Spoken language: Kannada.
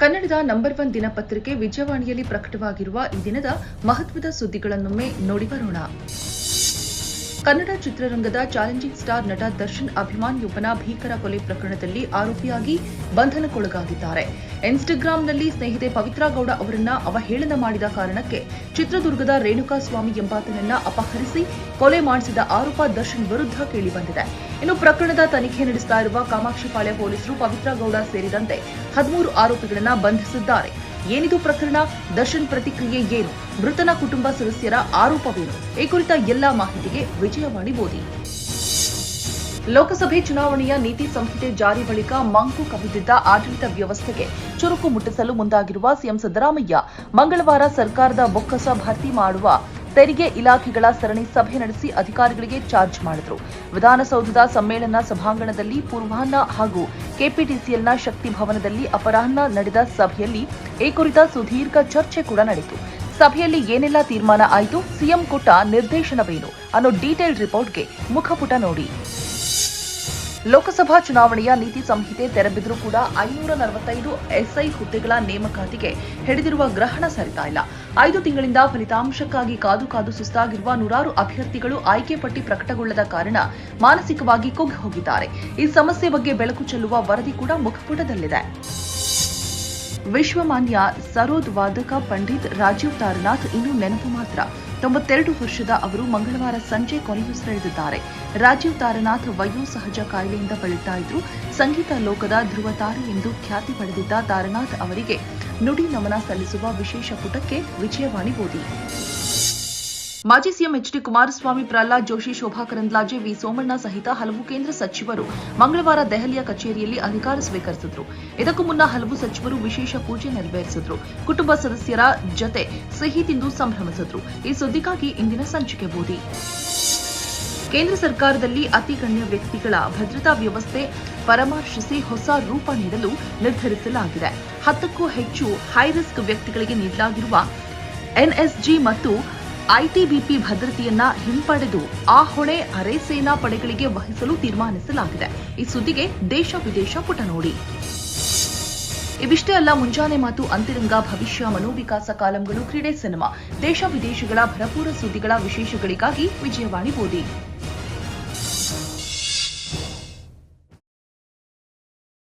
ಕನ್ನಡದ ನಂಬರ್ ಒನ್ ದಿನಪತ್ರಿಕೆ ವಿಜಯವಾಣಿಯಲ್ಲಿ ಪ್ರಕಟವಾಗಿರುವ ಈ ದಿನದ ಮಹತ್ವದ ಸುದ್ದಿಗಳನ್ನೊಮ್ಮೆ ನೋಡಿ ಬರೋಣ. ಕನ್ನಡ ಚಿತ್ರರಂಗದ ಚಾಲೆಂಜಿಂಗ್ ಸ್ಟಾರ್ ನಟ ದರ್ಶನ್ ಅಭಿಮಾನಿಯೊಬ್ಬನ ಭೀಕರ ಕೊಲೆ ಪ್ರಕರಣದಲ್ಲಿ ಆರೋಪಿಯಾಗಿ ಬಂಧನಕ್ಕೊಳಗಾಗಿದ್ದಾರೆ. ಇನ್ಸ್ಟಾಗ್ರಾಂನಲ್ಲಿ ಸ್ನೇಹಿತೆ ಪವಿತ್ರಾ ಗೌಡ ಅವರನ್ನ ಅವಹೇಳನ ಮಾಡಿದ ಕಾರಣಕ್ಕೆ ಚಿತ್ರದುರ್ಗದ ರೇಣುಕಾಸ್ವಾಮಿ ಎಂಬಾತನನ್ನ ಅಪಹರಿಸಿ ಕೊಲೆ ಮಾಡಿಸಿದ ಆರೋಪ ದರ್ಶನ್ ವಿರುದ್ಧ ಕೇಳಿಬಂದಿದೆ ಇನ್ನು ಪ್ರಕರಣದ ತನಿಖೆ ನಡೆಸ್ತಾ ಇರುವ ಕಾಮಾಕ್ಷಿಪಾಳ್ಯ ಪೊಲೀಸರು ಪವಿತ್ರ ಗೌಡ ಸೇರಿದಂತೆ ಹದಿಮೂರು ಆರೋಪಿಗಳನ್ನು ಬಂಧಿಸಿದ್ದಾರೆ. ಏನಿದು ಪ್ರಕರಣ? ದರ್ಶನ್ ಪ್ರತಿಕ್ರಿಯೆ ಏನು? ಮೃತನ ಕುಟುಂಬ ಸದಸ್ಯರ ಆರೋಪವೇನು? ಈ ಕುರಿತ ಎಲ್ಲಾ ಮಾಹಿತಿಗೆ ವಿಜಯವಾಣಿ ಓದಿ ಲೋಕಸಭೆ ಚುನಾವಣೆಯ ನೀತಿ ಸಂಹಿತೆ ಜಾರಿ ಬಳಿಕ ಮಂಕು ಕವಿದಿದ್ದ ಆಡಳಿತ ವ್ಯವಸ್ಥೆಗೆ ಚುರುಕು ಮುಟ್ಟಿಸಲು ಮುಂದಾಗಿರುವ ಸಿಎಂ ಸಿದ್ದರಾಮಯ್ಯ ಮಂಗಳವಾರ ಸರ್ಕಾರದ ಬೊಕ್ಕಸ ಭರ್ತಿ ಮಾಡುವ ತೆರಿಗೆ ಇಲಾಖೆಗಳ ಸರಣಿ ಸಭೆ ನಡೆಸಿ ಅಧಿಕಾರಿಗಳಿಗೆ ಚಾರ್ಜ್ ಮಾಡಿದರು. ವಿಧಾನಸೌಧದ ಸಮ್ಮೇಳನ ಸಭಾಂಗಣದಲ್ಲಿ ಪೂರ್ವಾಹ್ನ ಹಾಗೂ ಕೆಪಿಟಿಸಿಎಲ್ನ ಶಕ್ತಿ ಭವನದಲ್ಲಿ ಅಪರಾಹ್ನ ನಡೆದ ಸಭೆಯಲ್ಲಿ ಈ ಕುರಿತ ಸುದೀರ್ಘ ಚರ್ಚೆ ಕೂಡ ನಡೆಯಿತು. ಸಭೆಯಲ್ಲಿ ಏನೆಲ್ಲ ತೀರ್ಮಾನ ಆಯಿತು? ಸಿಎಂ ಕೊಟ್ಟ ನಿರ್ದೇಶನವೇನು? ಅನ್ನೋ ಡೀಟೇಲ್ ರಿಪೋರ್ಟ್ಗೆ ಮುಖಪುಟ ನೋಡಿ. ಲೋಕಸಭಾ ಚುನಾವಣೆಯ ನೀತಿ ಸಂಹಿತೆ ತೆರೆಬಿದ್ರೂ ಕೂಡ ಐನೂರ ನಲವತ್ತೈದು ಎಸ್ಐ ಹುದ್ದೆಗಳ ನೇಮಕಾತಿಗೆ ಹಿಡಿದಿರುವ ಗ್ರಹಣ ಸರಿತಾ ಇಲ್ಲ. ಐದು ತಿಂಗಳಿಂದ ಫಲಿತಾಂಶಕ್ಕಾಗಿ ಕಾದು ಕಾದು ಸುಸ್ತಾಗಿರುವ ನೂರಾರು ಅಭ್ಯರ್ಥಿಗಳು ಆಯ್ಕೆ ಪಟ್ಟಿ ಪ್ರಕಟಗೊಳ್ಳದ ಕಾರಣ ಮಾನಸಿಕವಾಗಿ ಕುಗ್ಗಿ ಹೋಗಿದ್ದಾರೆ. ಈ ಸಮಸ್ಯೆ ಬಗ್ಗೆ ಬೆಳಕು ಚೆಲ್ಲುವ ವರದಿ ಕೂಡ ಮುಖಪುಟದಲ್ಲಿದೆ. ವಿಶ್ವಮಾನ್ಯ ಸರೋದ್ ವಾದಕ ಪಂಡಿತ್ ರಾಜೀವ್ ತಾರನಾಥ್ ಇನ್ನೂ ನೆನಪು ಮಾತ್ರ. ತೊಂಬತ್ತೆರಡು ವರ್ಷದ ಅವರು ಮಂಗಳವಾರ ಸಂಜೆ ಕೊನೆಯುಸಿರೆಳೆದಿದ್ದಾರೆ ರಾಜೀವ್ ತಾರನಾಥ್ ವಯೋ ಸಹಜ ಕಾಯಿಲೆಯಿಂದ ಬಳಲ್ತಾ ಇದ್ರು. ಸಂಗೀತ ಲೋಕದ ಧ್ರುವ ತಾರೆ ಎಂದು ಖ್ಯಾತಿ ಪಡೆದಿದ್ದ ತಾರನಾಥ್ ಅವರಿಗೆ ನುಡಿ ನಮನ ಸಲ್ಲಿಸುವ ವಿಶೇಷ ಪುಟಕ್ಕೆ ವಿಜಯವಾಣಿ ಓದಿ. ಮಾಜಿ CM H D Kumaraswamy, Pralhad Joshi, Shobha Karandlaje, V. Somanna ಸಹಿತ ಹಲವು ಕೇಂದ್ರ ಸಚಿವರು ಮಂಗಳವಾರ ದೆಹಲಿಯ ಕಚೇರಿಯಲ್ಲಿ ಅಧಿಕಾರ ಸ್ವೀಕರಿಸಿದ್ರು. ಇದಕ್ಕೂ ಮುನ್ನ ಹಲವು ಸಚಿವರು ವಿಶೇಷ ಪೂಜೆ ನೆರವೇರಿಸಿದ್ರು. ಕುಟುಂಬ ಸದಸ್ಯರ ಜತೆ ಸಿಹಿ ತಿಂದು ಸಂಭ್ರಮಿಸಿದ್ರು. ಈ ಸುದ್ದಿಗಾಗಿ ಇಂದಿನ ಸಂಚಿಕೆ ಓದಿ ಕೇಂದ್ರ ಸರ್ಕಾರದಲ್ಲಿ ಅತಿ ಗಣ್ಯ ವ್ಯಕ್ತಿಗಳ ಭದ್ರತಾ ವ್ಯವಸ್ಥೆ ಪರಾಮರ್ಶಿಸಿ ಹೊಸ ರೂಪ ನೀಡಲು ನಿರ್ಧರಿಸಲಾಗಿದೆ. ಹತ್ತಕ್ಕೂ ಹೆಚ್ಚು ಹೈರಿಸ್ಕ್ ವ್ಯಕ್ತಿಗಳಿಗೆ ನೀಡಲಾಗಿರುವ ಎನ್ಎಸ್ಜಿ ಮತ್ತು ಐಟಿಬಿಪಿ ಭದ್ರತೆಯನ್ನ ಹಿಂಪಡೆದು ಆ ಹೊಣೆ ಅರೆ ಸೇನಾ ಪಡೆಗಳಿಗೆ ವಹಿಸಲು ತೀರ್ಮಾನಿಸಲಾಗಿದೆ. ಈ ಸುದ್ದಿಗೆ ದೇಶ ವಿದೇಶ ಪುಟ ನೋಡಿ. ಇವಿಷ್ಟೇ ಅಲ್ಲ, ಮುಂಜಾನೆ ಮಾತು ಅಂತಿರಂಗ ಭವಿಷ್ಯ ಮನೋವಿಕಾಸ ಕಾಲಂಗಳು ಕ್ರೀಡೆ ಸಿನಿಮಾ. ದೇಶ ವಿದೇಶಗಳ ಭರಪೂರ ಸುದ್ದಿಗಳ ವಿಶೇಷಗಳಿಗಾಗಿ ವಿಜಯವಾಣಿ ಓದಿ.